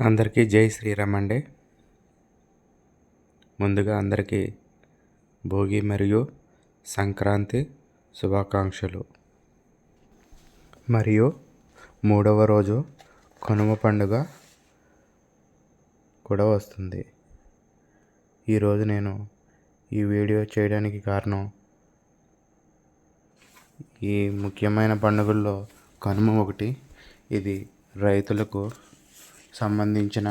అందరికీ జై శ్రీరామ్ అండి. ముందుగా అందరికీ భోగి మరియు సంక్రాంతి శుభాకాంక్షలు. మరియు మూడవ రోజు కనుమ పండుగ కూడా వస్తుంది. ఈరోజు నేను ఈ వీడియో చేయడానికి కారణం ఈ ముఖ్యమైన పండుగల్లో కనుమ ఒకటి. ఇది రైతులకు సంబంధించిన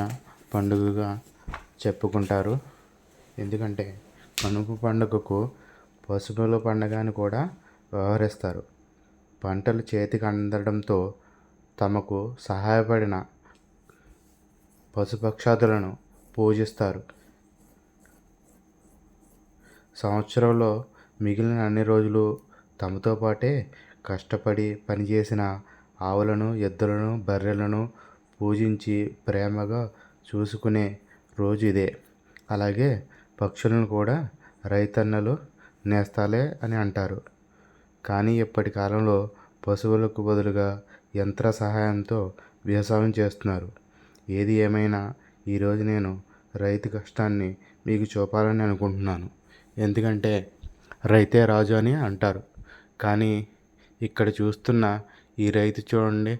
పండుగగా చెప్పుకుంటారు. ఎందుకంటే కనుమ పండుగకు పశువుల పండుగ అని కూడా వ్యవహరిస్తారు. పంటలు చేతికి అందడంతో తమకు సహాయపడిన పశుపక్షాదులను పూజిస్తారు. సంవత్సరంలో మిగిలిన అన్ని రోజులు తమతో పాటే కష్టపడి పనిచేసిన ఆవులను ఎద్దులను బర్రెలను పూజించి ప్రేమగా చూసుకునే రోజు ఇదే అలాగే పక్షులను కూడా రైతన్నలు నేస్తాలే అని అంటారు. కానీ ఇప్పటి కాలంలో పశువులకు బదులుగా యంత్ర సహాయంతో వ్యవసాయం చేస్తున్నారు. ఏది ఏమైనా ఈరోజు నేను రైతు కష్టాన్ని మీకు చూపాలని అనుకుంటున్నాను. ఎందుకంటే రైతే రాజు అని అంటారు. కానీ ఇక్కడ చూస్తున్న ఈ రైతు చూడండి.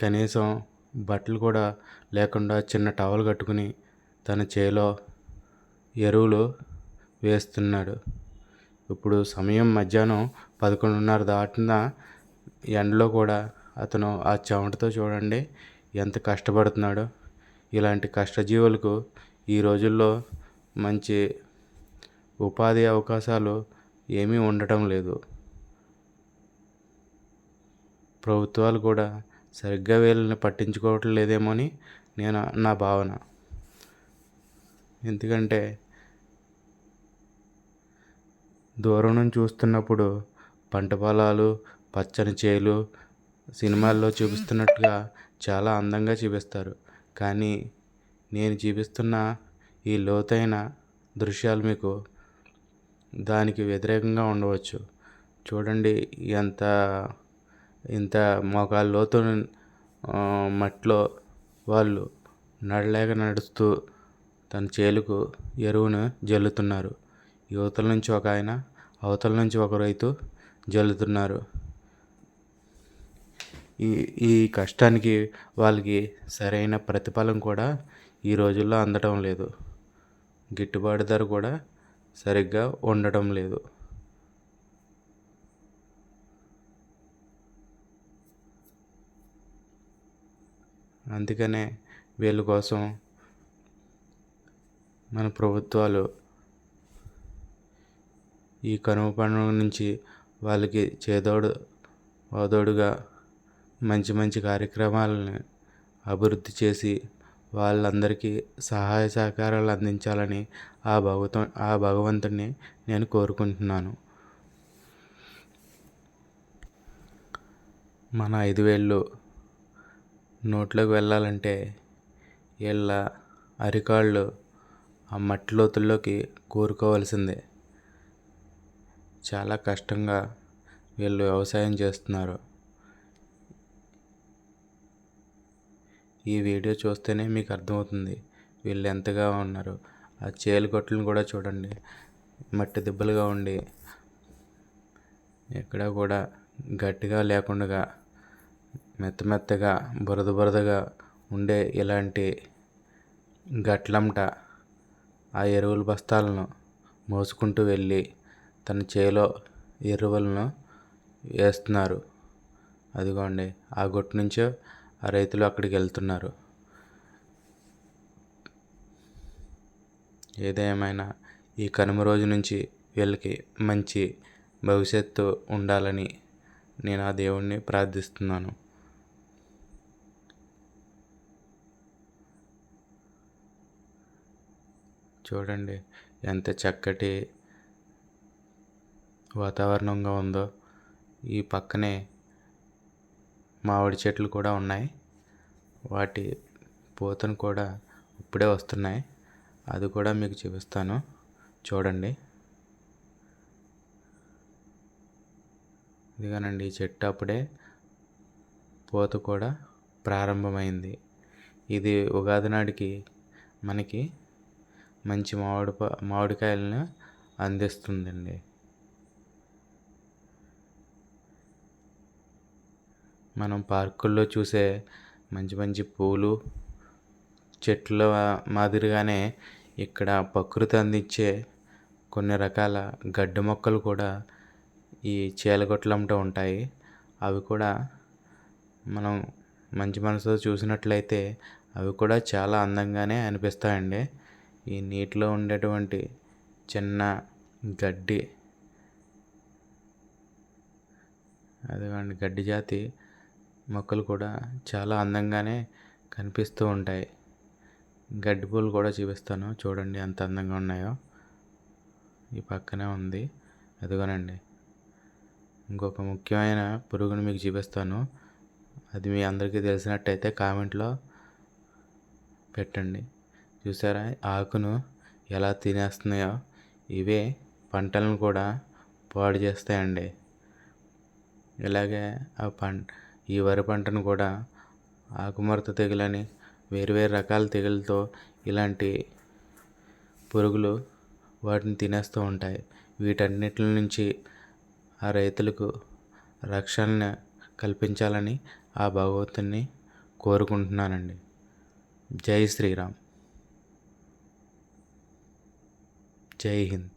కనీసం బట్టలు కూడా లేకుండా చిన్న టవల్ కట్టుకుని తన చేలో ఎరువులు వేస్తున్నాడు. ఇప్పుడు సమయం మధ్యాహ్నం పదకొండున్నర దాటిన ఎండలో కూడా అతను ఆ చెమటతో చూడండి ఎంత కష్టపడుతున్నాడో. ఇలాంటి కష్టజీవులకు ఈ రోజుల్లో మంచి ఉపాధి అవకాశాలు ఏమీ ఉండటం లేదు. ప్రభుత్వాలు కూడా సరిగ్గా వీళ్ళని పట్టించుకోవటం లేదేమో అని నేను నా భావన. ఎందుకంటే దూరం నుంచి చూస్తున్నప్పుడు పంట పొలాలు పచ్చని చేలు సినిమాల్లో చూపిస్తున్నట్టుగా చాలా అందంగా చూపిస్తారు. కానీ నేను చూపిస్తున్న ఈ లోతైన దృశ్యాలు మీకు దానికి వ్యతిరేకంగా ఉండవచ్చు. చూడండి ఎంత ఇంత మోకాలు లోతు మట్టిలో వాళ్ళు నడలేక నడుస్తూ తన చేలుకు ఎరువును జల్లుతున్నారు. యువతల నుంచి ఒక ఆయన అవతల నుంచి ఒక రైతు జల్లుతున్నారు. ఈ ఈ కష్టానికి వాళ్ళకి సరైన ప్రతిఫలం కూడా ఈ రోజుల్లో అందడం లేదు. గిట్టుబాటు ధర కూడా సరిగ్గా ఉండటం లేదు. అందుకనే వీళ్ళ కోసం మన ప్రభుత్వాలు ఈ కనుమ పండుగ నుంచి వాళ్ళకి చేదోడు వాదోడుగా మంచి మంచి కార్యక్రమాలని అభివృద్ధి చేసి వాళ్ళందరికీ సహాయ సహకారాలు అందించాలని ఆ భగవత ఆ భగవంతుడిని నేను కోరుకుంటున్నాను. మన ఐదు వేళ్ళు నోట్లోకి వెళ్ళాలంటే వీళ్ళ అరికాళ్ళు ఆ మట్టి లోతుల్లోకి కూరుకోవలసిందే. చాలా కష్టంగా వీళ్ళు వ్యవసాయం చేస్తున్నారు. ఈ వీడియో చూస్తేనే మీకు అర్థమవుతుంది వీళ్ళు ఎంతగా ఉన్నారు. ఆ చేలు కొట్లను కూడా చూడండి. మట్టి దిబ్బలుగా ఉండి ఎక్కడా కూడా గట్టిగా లేకుండా మెత్త మెత్తగా బురద బురదగా ఉండే ఇలాంటి గట్లంట ఆ ఎరువుల బస్తాలను మోసుకుంటూ వెళ్ళి తన చేలో ఎరువులను వేస్తున్నారు. అదిగోండి ఆ గుట్టు నుంచో ఆ రైతులు అక్కడికి వెళ్తున్నారు. ఏదేమైనా ఈ కనుమ రోజు నుంచి వీళ్ళకి మంచి భవిష్యత్తు ఉండాలని నేను ఆ దేవుణ్ణి ప్రార్థిస్తున్నాను. చూడండి ఎంత చక్కటి వాతావరణంగా ఉందో. ఈ పక్కనే మామిడి చెట్లు కూడా ఉన్నాయి. వాటి పూతను కూడా ఇప్పుడే వస్తున్నాయి. అది కూడా మీకు చూపిస్తాను. చూడండి. ఇదిగానండి ఈ చెట్టు అప్పుడే పూత కూడా ప్రారంభమైంది. ఇది ఉగాది నాటికి మనకి మంచి మామిడి మామిడికాయలని మామిడికాయలను అందిస్తుందండి. మనం పార్కుల్లో చూసే మంచి మంచి పూలు చెట్ల మాదిరిగానే ఇక్కడ ప్రకృతి అందించే కొన్ని రకాల గడ్డి మొక్కలు కూడా ఈ చేలగట్లమ్మట ఉంటాయి. అవి కూడా మనం మంచి మనసుతో చూసినట్లయితే అవి కూడా చాలా అందంగానే అనిపిస్తాయండి. ఈ నీటిలో ఉండేటువంటి చిన్న గడ్డి. అదిగోండి గడ్డి జాతి మొక్కలు కూడా చాలా అందంగానే కనిపిస్తూ ఉంటాయి. గడ్డి పూలు కూడా చూపిస్తాను. చూడండి ఎంత అందంగా ఉన్నాయో. ఈ పక్కనే ఉంది. అదిగోనండి ఇంకొక ముఖ్యమైన పురుగును మీకు చూపిస్తాను. అది మీ అందరికీ తెలిసినట్టయితే కామెంట్లో పెట్టండి. చూసారా? ఆకును ఎలా తినేస్తున్నాయో? ఇవే పంటలను కూడా పాడు చేస్తాయండి. ఇలాగే ఆ పం ఈ వరి పంటను కూడా ఆకుముడత తెగులని వేరు వేరు రకాల తెగులతో ఇలాంటి పురుగులు వాటిని తినేస్తూ ఉంటాయి. వీటన్నిటి నుంచి ఆ రైతులకు రక్షణ కల్పించాలని ఆ భగవంతుని కోరుకుంటున్నానండి. జై శ్రీరామ్. జై హింద్